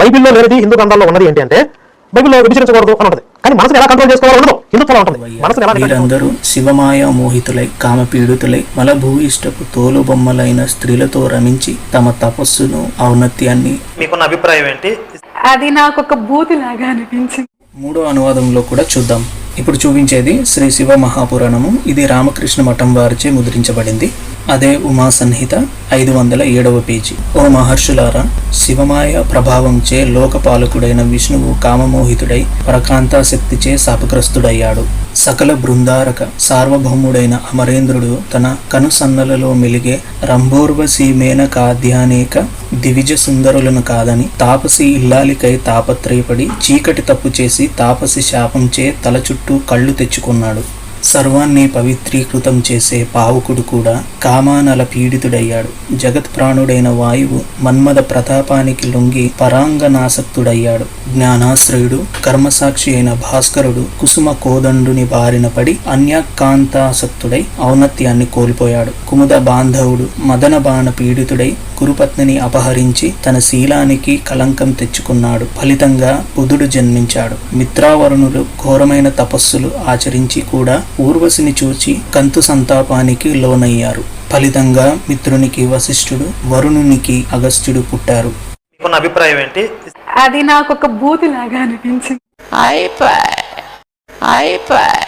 బైబిల్లో లేనిది హిందూ గ్రంథాల్లో ఉన్నది ఏంటి అంటే బైబిల్లో విభజించకూడదు అని ఉంటుంది. కానీ మనసుని ఎలా కంట్రోల్ చేసుకోవాలో ఉండదు. హిందుత్వంలో ఉంటుంది. మనసుని ఎలా వీరందరూ శివమాయ మోహితులై కామపీడితులై మలభూయిష్టపు తోలు బొమ్మలైన స్త్రీలతో రమించి తమ తపస్సును ఔన్నత్యాన్ని మీకున్న అభిప్రాయం ఏంటి? అది నాకు ఒక బూతిలాగా అనిపించింది. మూడో అనువాదంలో కూడా చూద్దాం. ఇప్పుడు చూపించేది శ్రీ శివ మహాపురాణము. ఇది రామకృష్ణ మఠం వారిచే ముద్రించబడింది. అదే ఉమా సంహిత ఐదు వందల ఏడవ పేజీ. ఓ మహర్షులారా శివమాయ ప్రభావంచే లోకపాలకుడైన విష్ణువు కామమోహితుడై పరకాంతాశక్తిచే శాపగ్రస్తుడయ్యాడు. సకల బృందారక సార్వభౌముడైన అమరేంద్రుడు తన కనుసన్నలలో మెలిగే రంభోర్వసీమేన కాద్యానేక దివిజ సుందరులను కాదని తాపసి ఇల్లాలికై తాపత్రయపడి చీకటి తప్పు చేసి తాపసి శాపంచే తల చుట్టూ కళ్ళు తెచ్చుకున్నాడు. సర్వాన్ని పవిత్రీకృతం చేసే పావుకుడు కూడా కామానల పీడితుడయ్యాడు. జగత్ ప్రాణుడైన వాయువు మన్మద ప్రతాపానికి లొంగి పరాంగనాసక్తుడయ్యాడు. జ్ఞానాశ్రయుడు కర్మసాక్షి అయిన భాస్కరుడు కుసుమ కోదండుని బారిన పడి అన్యకాంతాసక్తుడై ఔన్నత్యాన్ని కోల్పోయాడు. కుముద బాంధవుడు మదన బాణ పీడితుడై గురుపత్నిని అపహరించి తన శీలానికి కలంకం తెచ్చుకున్నాడు. ఫలితంగా బుధుడు జన్మించాడు. మిత్రావరుణులు ఘోరమైన తపస్సులు ఆచరించి కూడా ఊర్వశిని చూచి కంతు సంతాపానికి లోనయ్యారు. ఫలితంగా మిత్రునికి వశిష్ఠుడు వరుణునికి అగస్త్యుడు పుట్టారు. అభిప్రాయం ఏంటి? అది నాకు ఒక బూతిలాగా అనిపించింది. iPad, iPad.